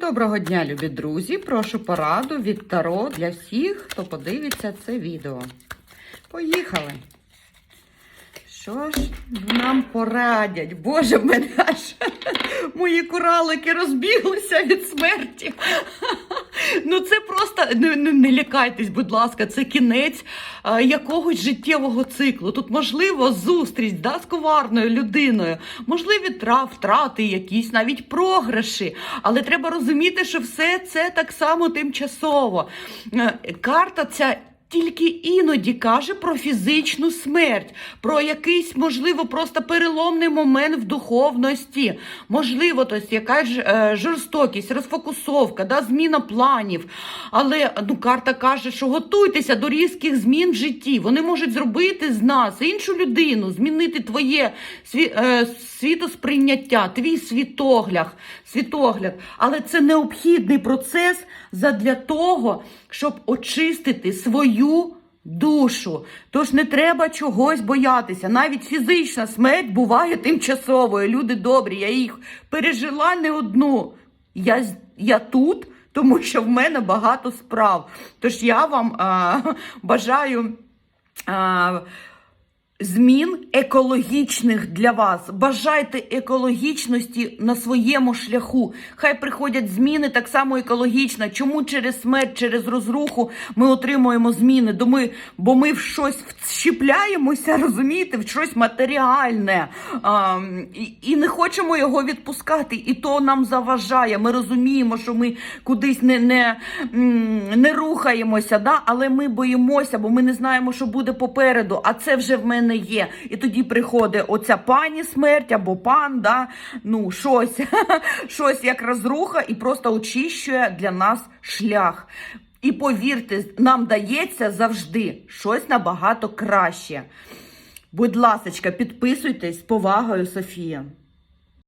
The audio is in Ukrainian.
Доброго дня, любі друзі! Прошу пораду від Таро для всіх, хто подивиться це відео. Поїхали! Що ж нам порадять? Боже, мене аж мої куралики розбіглися від смерті. Ну, це просто не, не, не лякайтесь, будь ласка, це кінець а, якогось життєвого циклу. Тут можливо зустріч да, з коварною людиною, можливі трав, втрати, якісь навіть програші. Але треба розуміти, що все це так само тимчасово. Е, Карта ця. Тільки іноді каже про фізичну смерть, про якийсь, можливо, просто переломний момент в духовності, можливо, тобто якась е, жорстокість, розфокусовка, да, зміна планів. Але ну, карта каже, що готуйтеся до різких змін в житті. Вони можуть зробити з нас іншу людину, змінити твоє сві, е, світосприйняття, твій світогляд, світогляд. Але це необхідний процес задля того, щоб очистити свою душу. Тож не треба чогось боятися. Навіть фізична смерть буває тимчасовою. Люди добрі, я їх пережила не одну. Я, я тут, тому що в мене багато справ. Тож я вам а, бажаю. А, Змін екологічних для вас. Бажайте екологічності на своєму шляху. Хай приходять зміни так само екологічно. Чому через смерть, через розруху ми отримуємо зміни? Бо ми, бо ми в щось вщіпляємося, розумієте, в щось матеріальне а, і, і не хочемо його відпускати. І то нам заважає. Ми розуміємо, що ми кудись не, не, не рухаємося, да? але ми боїмося, бо ми не знаємо, що буде попереду. А це вже в мене є. І тоді приходить оця пані смерть або пан, да? ну щось, щось як розруха, і просто очищує для нас шлях. І повірте, нам дається завжди щось набагато краще. Будь ласочка, підписуйтесь з повагою, Софія.